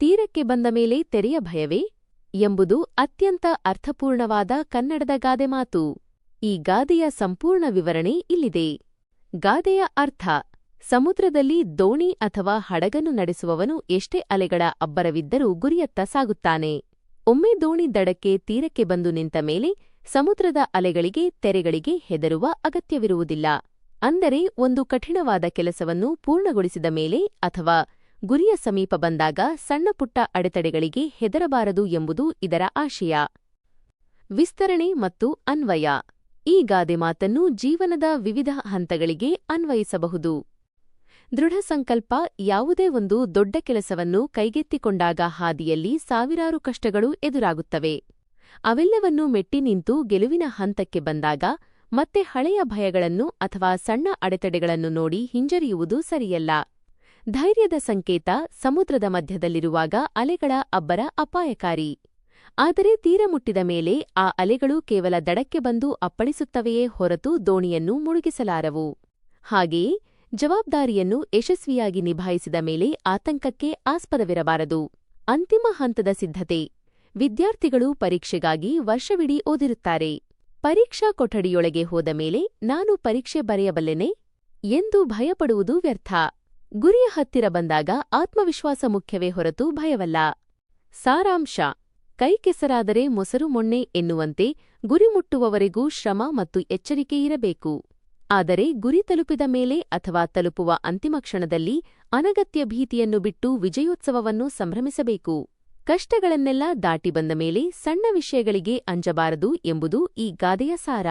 ತೀರಕ್ಕೆ ಬಂದ ಮೇಲೆ ತೆರೆಯ ಭಯವೇ? ಎಂಬುದು ಅತ್ಯಂತ ಅರ್ಥಪೂರ್ಣವಾದ ಕನ್ನಡದ ಗಾದೆ ಮಾತು. ಈ ಗಾದೆಯ ಸಂಪೂರ್ಣ ವಿವರಣೆ ಇಲ್ಲಿದೆ. ಗಾದೆಯ ಅರ್ಥ, ಸಮುದ್ರದಲ್ಲಿ ದೋಣಿ ಅಥವಾ ಹಡಗನ್ನು ನಡೆಸುವವನು ಎಷ್ಟೇ ಅಲೆಗಳ ಅಬ್ಬರವಿದ್ದರೂ ಗುರಿಯತ್ತ ಸಾಗುತ್ತಾನೆ. ಒಮ್ಮೆ ದೋಣಿ ದಡಕ್ಕೆ ತೀರಕ್ಕೆ ಬಂದು ನಿಂತ ಮೇಲೆ ಸಮುದ್ರದ ಅಲೆಗಳಿಗೆ ತೆರೆಗಳಿಗೆ ಹೆದರುವ ಅಗತ್ಯವಿರುವುದಿಲ್ಲ. ಅಂದರೆ ಒಂದು ಕಠಿಣವಾದ ಕೆಲಸವನ್ನು ಪೂರ್ಣಗೊಳಿಸಿದ ಮೇಲೆ ಅಥವಾ ಗುರಿಯ ಸಮೀಪ ಬಂದಾಗ ಸಣ್ಣಪುಟ್ಟ ಅಡೆತಡೆಗಳಿಗೆ ಹೆದರಬಾರದು ಎಂಬುದು ಇದರ ಆಶಯ. ವಿಸ್ತರಣೆ ಮತ್ತು ಅನ್ವಯ. ಈ ಗಾದೆ ಮಾತನ್ನು ಜೀವನದ ವಿವಿಧ ಹಂತಗಳಿಗೆ ಅನ್ವಯಿಸಬಹುದು. ದೃಢ ಸಂಕಲ್ಪ ಯಾವುದೇ ಒಂದು ದೊಡ್ಡ ಕೆಲಸವನ್ನು ಕೈಗೆತ್ತಿಕೊಂಡಾಗ ಹಾದಿಯಲ್ಲಿ ಸಾವಿರಾರು ಕಷ್ಟಗಳು ಎದುರಾಗುತ್ತವೆ. ಅವೆಲ್ಲವನ್ನೂ ಮೆಟ್ಟಿ ನಿಂತು ಗೆಲುವಿನ ಹಂತಕ್ಕೆ ಬಂದಾಗ ಮತ್ತೆ ಹಳೆಯ ಭಯಗಳನ್ನು ಅಥವಾ ಸಣ್ಣ ಅಡೆತಡೆಗಳನ್ನು ನೋಡಿ ಹಿಂಜರಿಯುವುದು ಸರಿಯಲ್ಲ. ಧೈರ್ಯದ ಸಂಕೇತ ಸಮುದ್ರದ ಮಧ್ಯದಲ್ಲಿರುವಾಗ ಅಲೆಗಳ ಅಬ್ಬರ ಅಪಾಯಕಾರಿ. ಆದರೆ ತೀರ ಮುಟ್ಟಿದ ಮೇಲೆ ಆ ಅಲೆಗಳು ಕೇವಲ ದಡಕ್ಕೆ ಬಂದು ಅಪ್ಪಳಿಸುತ್ತವೆಯೇ ಹೊರತು ದೋಣಿಯನ್ನು ಮುಳುಗಿಸಲಾರವು. ಹಾಗೆಯೇ ಜವಾಬ್ದಾರಿಯನ್ನು ಯಶಸ್ವಿಯಾಗಿ ನಿಭಾಯಿಸಿದ ಮೇಲೆ ಆತಂಕಕ್ಕೆ ಆಸ್ಪದವಿರಬಾರದು. ಅಂತಿಮ ಹಂತದ ಸಿದ್ಧತೆ. ವಿದ್ಯಾರ್ಥಿಗಳು ಪರೀಕ್ಷೆಗಾಗಿ ವರ್ಷವಿಡೀ ಓದಿರುತ್ತಾರೆ. ಪರೀಕ್ಷಾ ಕೊಠಡಿಯೊಳಗೆ ಹೋದ ಮೇಲೆ ನಾನು ಪರೀಕ್ಷೆ ಬರೆಯಬಲ್ಲೆನೆ? ಎಂದು ಭಯಪಡುವುದು ವ್ಯರ್ಥ. ಗುರಿಯ ಹತ್ತಿರ ಬಂದಾಗ ಆತ್ಮವಿಶ್ವಾಸ ಮುಖ್ಯವೇ ಹೊರತು ಭಯವಲ್ಲ. ಸಾರಾಂಶ, ಕೈ ಕೆಸರಾದರೆ ಮೊಸರು ಮೊಣ್ಣೆ ಎನ್ನುವಂತೆ ಗುರಿ ಮುಟ್ಟುವವರೆಗೂ ಶ್ರಮ ಮತ್ತು ಎಚ್ಚರಿಕೆ ಇರಬೇಕು. ಆದರೆ ಗುರಿ ತಲುಪಿದ ಮೇಲೆ ಅಥವಾ ತಲುಪುವ ಅಂತಿಮ ಕ್ಷಣದಲ್ಲಿ ಅನಗತ್ಯ ಭೀತಿಯನ್ನು ಬಿಟ್ಟು ವಿಜಯೋತ್ಸವವನ್ನು ಸಂಭ್ರಮಿಸಬೇಕು. ಕಷ್ಟಗಳನ್ನೆಲ್ಲ ದಾಟಿ ಬಂದ ಮೇಲೆ ಸಣ್ಣ ವಿಷಯಗಳಿಗೆ ಅಂಜಬಾರದು ಎಂಬುದು ಈ ಗಾದೆಯ ಸಾರ.